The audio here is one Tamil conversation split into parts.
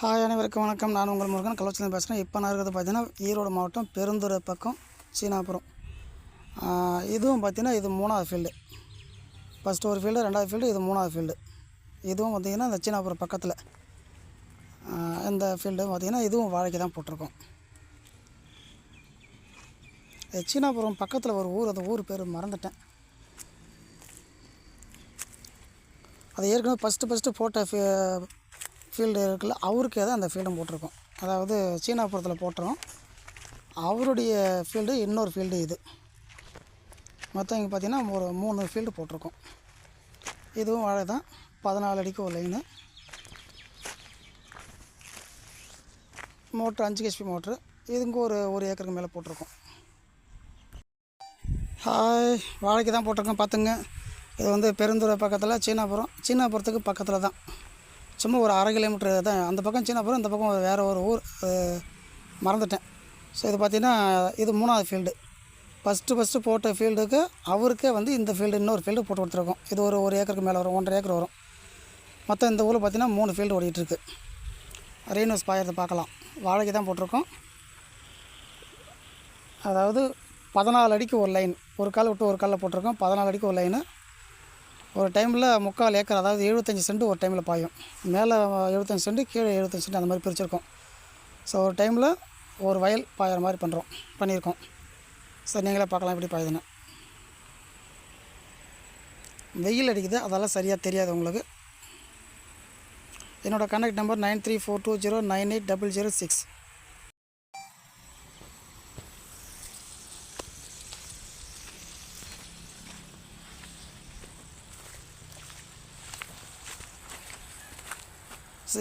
ஹாய் அனைவருக்கும் வணக்கம். நான் உங்கள் முருகன். கள்ளச்சிலேருந்து பேசுகிறேன் இப்போ நான் இருக்கிறது பார்த்தீங்கன்னா ஈரோடு மாவட்டம் பெருந்துறை பக்கம் சீனாபுரம். இதுவும் பார்த்திங்கன்னா இது மூணாவது ஃபீல்டு ஃபஸ்ட்டு ஒரு ஃபீல்டு ரெண்டாவது ஃபீல்டு இது மூணாவது ஃபீல்டு இதுவும் பார்த்தீங்கன்னா இந்த சீனாபுரம் பக்கத்தில். இந்த ஃபீல்டு பார்த்தீங்கன்னா இதுவும் வாழைக்கு தான் போட்டிருக்கோம். சீனாபுரம் பக்கத்தில் ஒரு ஊர் அந்த ஊர் பேர் மறந்துட்டேன். அது ஏற்கனவே ஃபஸ்ட்டு ஃபஸ்ட்டு போட்ட ஃபீ ஃபீல்டு இருக்குல்ல அவருக்கே தான் அந்த ஃபீல்டும் போட்டிருக்கோம். அதாவது சீனாபுரத்தில் போட்டுறோம் அவருடைய ஃபீல்டு இன்னொரு ஃபீல்டு இது. மொத்தம் இங்கே பார்த்திங்கன்னா ஒரு மூணு ஃபீல்டு போட்டிருக்கோம். இதுவும் வாழை தான். பதினாலு அடிக்கு ஒரு லைனு மோட்ரு அஞ்சு ஹெச்பி மோட்ரு. இதுங்க ஒரு ஒரு ஏக்கருக்கு மேலே போட்டிருக்கோம். ஹாய் வாழைக்கு தான் போட்டிருக்கோம் பார்த்துங்க இது வந்து பெருந்துறை பக்கத்தில் சீனாபுரம். சீனாபுரத்துக்கு பக்கத்தில் தான். சும்மா ஒரு அரை கிலோமீட்டர் தான். அந்த பக்கம் சீனாபுரம் இந்த பக்கம் வேறு ஒரு ஊர். அது மறந்துட்டேன். ஸோ இது பார்த்திங்கன்னா இது மூணாவது ஃபீல்டு ஃபஸ்ட்டு ஃபஸ்ட்டு போட்ட ஃபீல்டுக்கு அவருக்கே வந்து இந்த ஃபீல்டு இன்னொரு ஃபீல்டு போட்டு கொடுத்துருக்கோம். இது ஒரு ஒரு ஏக்கருக்கு மேலே வரும் ஒன்றரை ஏக்கர் வரும். மொத்தம் இந்த ஊரில் பார்த்திங்கன்னா மூணு ஃபீல்டு ஓடிட்டுருக்கு. ரெயின்வஸ் பாயத்தை பார்க்கலாம் வாழைக்கு தான் போட்டிருக்கோம். அதாவது பதினாலு அடிக்கு ஒரு லைன் ஒரு கால் விட்டு ஒரு காலில் போட்டிருக்கோம். பதினாலு அடிக்கு ஒரு லைனு ஒரு டைமில் முக்கால் ஏக்கர் அதாவது எழுபத்தஞ்சி சென்ட் ஒரு டைமில் பாயும். மேலே எழுபத்தஞ்சி சென்ட் கீழே எழுபத்தஞ்சி சென்ட் அந்த மாதிரி பிரிச்சிருக்கோம். ஸோ ஒரு டைமில் ஒரு வயல் பாயிற மாதிரி பண்ணுறோம் பண்ணியிருக்கோம். சரி நீங்களே பார்க்கலாம் எப்படி பாயுதுன்னு. வெயில் அடிக்குது அதெல்லாம் சரியாக தெரியாது உங்களுக்கு. என்னோடய contact number nine three four two zero nine eight double zero six.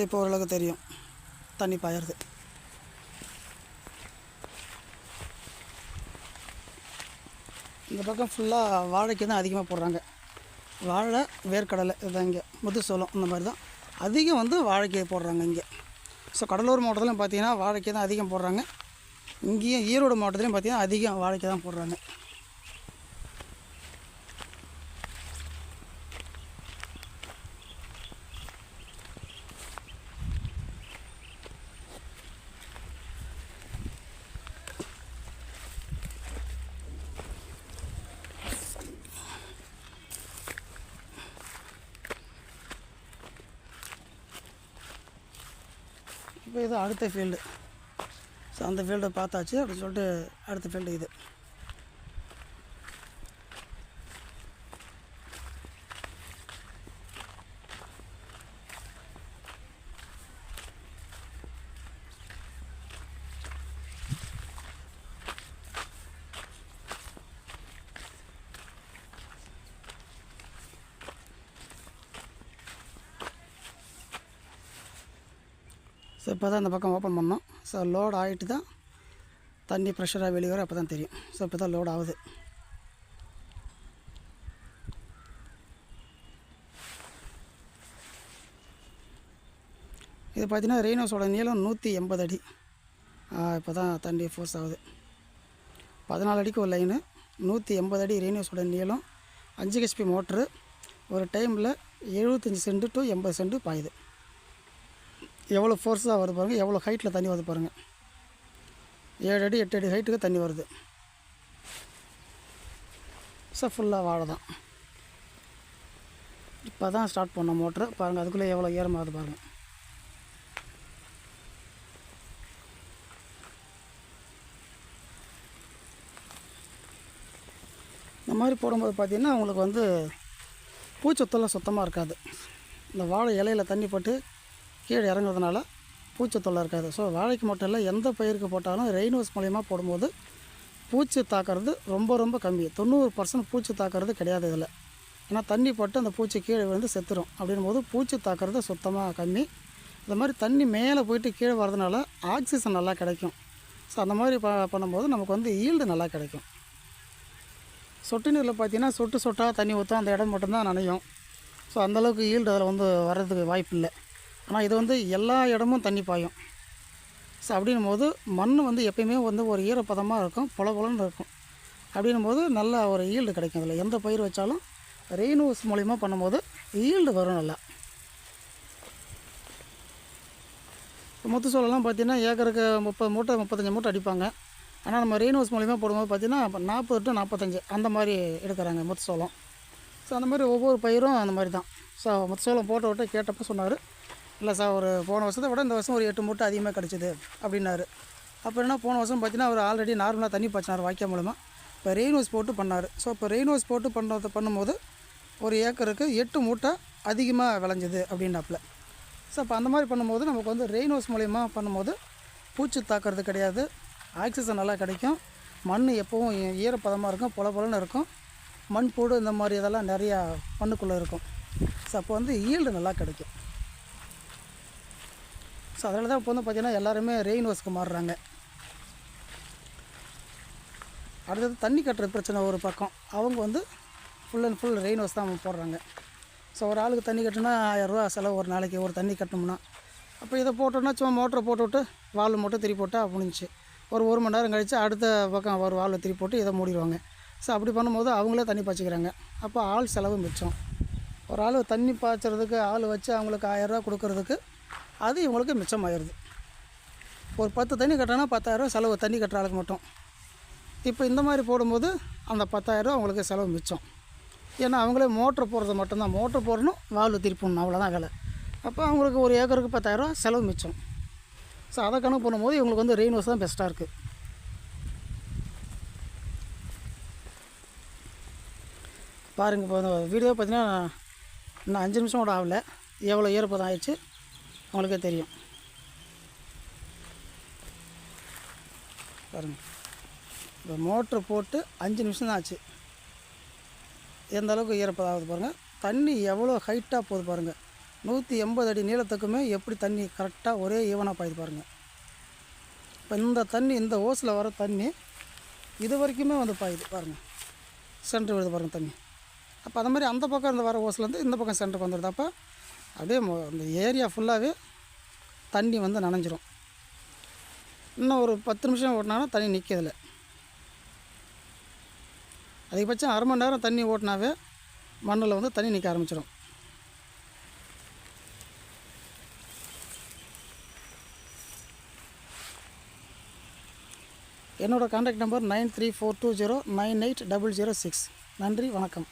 இப்போ ஓரளவுக்கு தெரியும். தண்ணி பாயறது. இந்த பக்கம் ஃபுல்லாக வாழைக்கு தான் அதிகமாக போடுறாங்க. வாழை வேர்க்கடலை இதுதான் இங்கே. முதுசோளம் இந்த மாதிரி தான். அதிகம் வந்து வாழைக்கு போடுறாங்க இங்கே. ஸோ கடலூர் மாவட்டத்திலும் பார்த்தீங்கன்னா வாழைக்கு தான் அதிகம் போடுறாங்க. இங்கேயும் ஈரோடு மாவட்டத்துலையும் பார்த்தீங்கன்னா அதிகம் வாழைக்கு தான் போடுறாங்க. இப்போ இது அடுத்த ஃபீல்டு ஸோ அந்த ஃபீல்டை பார்த்தாச்சு. அப்படின்னு சொல்லிட்டு அடுத்த ஃபீல்டு இது. ஸோ இப்போ தான் இந்த பக்கம் ஓப்பன் பண்ணோம். ஸோ லோட் ஆகிட்டு தான் தண்ணி ப்ரெஷராக வெளியே வர அப்போ தான் தெரியும். ஸோ இப்போ தான் லோட் ஆகுது. இது பார்த்தீங்கன்னா ரெயினோஸோட நீளம் நூற்றி எண்பது அடி. இப்போ தான் தண்ணி ஃபோர்ஸ் ஆகுது. பதினாலு அடிக்கு ஒரு லைனு நூற்றி எண்பது அடி ரெய்னோஸோட நீளம் அஞ்சு ஹெச்பி மோட்ரு ஒரு டைமில் எழுபத்தஞ்சி சென்ட் டு எண்பது சென்ட் பாயுது. எவ்வளோ ஃபோர்ஸாக வருது பாருங்கள் எவ்வளோ ஹைட்டில் தண்ணி வருது பாருங்கள் ஏழு அடி எட்டு அடி ஹைட்டுக்கு தண்ணி வருது. ஸோ ஃபுல்லாக வாழை தான். இப்போ தான் ஸ்டார்ட் பண்ணோம் மோட்ரு பாருங்கள் அதுக்குள்ளே எவ்வளோ ஈரமாகுது பாருங்கள் இந்த மாதிரி போடும்போது பார்த்திங்கன்னா உங்களுக்கு வந்து பூச்சொத்தெல்லாம் சுத்தமாக இருக்காது. இந்த வாழை இலையில தண்ணி போட்டு கீழே இறங்குறதுனால பூச்சி தொல்லை இருக்காது. ஸோ வாழைக்கு மட்டும் இல்லை எந்த பயிருக்கு போட்டாலும் ரெயின்வாஸ் மூலிமா போடும்போது பூச்சி தாக்குறது ரொம்ப ரொம்ப கம்மி. தொண்ணூறு பர்சன்ட் பூச்சி தாக்குறது கிடையாது இதில். ஏன்னா தண்ணி போட்டு அந்த பூச்சி கீழே விழுந்து செத்துரும். அப்படின்னும் போது பூச்சி தாக்குறது சுத்தமாக கம்மி. இந்த மாதிரி தண்ணி மேலே போயிட்டு கீழே வரதுனால ஆக்சிஜன் நல்லா கிடைக்கும். ஸோ அந்த மாதிரி ப பண்ணும்போது நமக்கு வந்து ஈல்டு நல்லா கிடைக்கும். சொட்டு நீரில் பார்த்தீங்கன்னா சொட்டு சொட்டாக தண்ணி ஊற்றும் அந்த இடம் மட்டும்தான் நனையும். ஸோ அந்தளவுக்கு ஈல்டு அதில் வந்து வர்றதுக்கு வாய்ப்பு இல்லை ஆனால் இது வந்து எல்லா இடமும் தண்ணி பாயும். ஸோ அப்படின்னும் போது மண் வந்து எப்பயுமே வந்து ஒரு ஈரப்பதமாக இருக்கும் பொல பொலன்னு இருக்கும். அப்படின்னும் போது நல்ல ஒரு ஈல்டு கிடைக்கும் அதில். எந்த பயிர் வச்சாலும் ரெயின்ஹவுஸ் மூலிமா பண்ணும்போது ஈல்டு வரும் நல்லா. முத்து சோளம்லாம் பார்த்தீங்கன்னா ஏக்கருக்கு முப்பது மூட்டை முப்பத்தஞ்சு மூட்டை அடிப்பாங்க. ஆனால் நம்ம ரெயின்ஹவுஸ் மூலிமா போடும்போது பார்த்தீங்கன்னா நாற்பது டு நாற்பத்தஞ்சு அந்த மாதிரி எடுக்கிறாங்க முத்து சோளம். ஸோ அந்த மாதிரி ஒவ்வொரு பயிரும் அந்த மாதிரி தான். ஸோ முத்து சோளம் போட்ட விட்டு கேட்டப்போ சொன்னார் இல்லை சார் ஒரு போன வருஷத்தை விட இந்த வருஷம் ஒரு எட்டு மூட்டை அதிகமாக கிடச்சிது அப்படின்னாரு. அப்போ என்ன போன வருஷம் பார்த்தீங்கன்னா அவர் ஆல்ரெடி நார்மலாக தண்ணி பாய்ச்சினார் வாய்க்கால் மூலமாக இப்போ ரெயின் ஹவுஸ் போட்டு பண்ணார். ஸோ இப்போ ரெயின் ஹவுஸ் போட்டு பண்ணுறது பண்ணும்போது ஒரு ஏக்கருக்கு எட்டு மூட்டை அதிகமாக விளைஞ்சிது அப்படின்னாப்புல. ஸோ அப்போ அந்த மாதிரி பண்ணும்போது நமக்கு வந்து ரெயின் ஹவுஸ் மூலயமா பண்ணும்போது பூச்சி தாக்குறது கிடையாது. ஆக்சிஜன் நல்லா கிடைக்கும். மண் எப்போவும் ஈரப்பதமாக இருக்கும் பொல பொலன்னு இருக்கும். மண்பூடு இந்த மாதிரி இதெல்லாம் நிறையா மண்ணுக்குள்ளே இருக்கும். ஸோ அப்போ வந்து ஈல்டு நல்லா கிடைக்கும். ஸோ அதனால தான் இப்போ வந்து பார்த்திங்கன்னா எல்லாருமே ரெயின் ஹவுஸ்க்கு மாறுறாங்க. அடுத்தது தண்ணி கட்டுறது பிரச்சனை ஒரு பக்கம். அவங்க வந்து full and full rain hose தான் போடுறாங்க. ஸோ ஒரு ஆளுக்கு தண்ணி கட்டினா ஆயரூவா செலவு ஒரு நாளைக்கு ஒரு தண்ணி கட்டணும்னா. அப்போ இதை போட்டோன்னா சும்மா மோட்டரை போட்டுவிட்டு வால் மட்டும் திருப்பி போட்டால் முடிஞ்சுச்சு. ஒரு ஒரு மணி நேரம் கழித்து அடுத்த பக்கம் ஒரு வால் திரி போட்டு இதை மூடிடுவாங்க. ஸோ அப்படி பண்ணும்போது அவங்களே தண்ணி பாய்ச்சிக்கிறாங்க. அப்போ ஆள் செலவு மிச்சம். ஒரு ஆள் தண்ணி பாய்ச்சறதுக்கு ஆள் வச்சு அவங்களுக்கு ஆயரூவா கொடுக்கறதுக்கு அது இவங்களுக்கு மிச்சமாயிடுது ஒரு பத்து தண்ணி கட்டினா பத்தாயிரரூவா செலவு தண்ணி கட்டுற ஆளுக்கு மட்டும். இப்போ இந்த மாதிரி போடும்போது அந்த பத்தாயிரரூவா அவங்களுக்கு செலவு மிச்சம். ஏன்னா அவங்களே மோட்ரு போடுறது மட்டும்தான். மோட்ரு போடணும் வால்வு திருப்பணும் அவ்வளோதான் வேலை. அப்போ அவங்களுக்கு ஒரு ஏக்கருக்கு பத்தாயிரரூவா செலவு மிச்சம். ஸோ அதை கணக்கு பண்ணும்போது இவங்களுக்கு வந்து ரெயின் ஹவுஸ் தான் பெஸ்ட்டாக இருக்குது பாருங்கள் இப்போ வீடியோ பார்த்தீங்கன்னா இன்னும் அஞ்சு நிமிஷம் கூட ஆகலை. எவ்வளோ ஈரப்பதம் ஆயிடுச்சு. உங்களுக்கே தெரியும். பாருங்கள் இப்போ மோட்ரு போட்டு அஞ்சு நிமிஷம் தான் ஆச்சு. எந்த அளவுக்கு ஈரப்பதாகுது பாருங்கள் தண்ணி எவ்வளோ ஹைட்டாக போகுது பாருங்கள் நூற்றி எண்பது அடி நீளத்துக்குமே எப்படி தண்ணி கரெக்டாக ஒரே ஈவனாக பாயுது பாருங்கள் இப்போ இந்த தண்ணி இந்த ஓஸில் வர தண்ணி இது வரைக்குமே வந்து பாயுது பாருங்கள் சென்ட்ரு விழுது பாருங்கள் தண்ணி. அப்போ அந்த மாதிரி அந்த பக்கம் இருந்து வர ஓஸ்லேருந்து இந்த பக்கம் சென்டருக்கு வந்துடுது அப்போ அப்படியே மொ- அந்த ஏரியா ஃபுல்லாகவே தண்ணி வந்து நனைஞ்சிரும். இன்னும் ஒரு பத்து நிமிஷம் ஓட்டினாலும் தண்ணி நிற்கிறதில்ல அதிகபட்சம் அரை மணி நேரம் தண்ணி ஓட்டினாவே மண்ணில் வந்து தண்ணி நிற்க ஆரம்பிச்சிடும் என்னோடய contact number nine three four two zero nine eight double zero six. நன்றி வணக்கம்.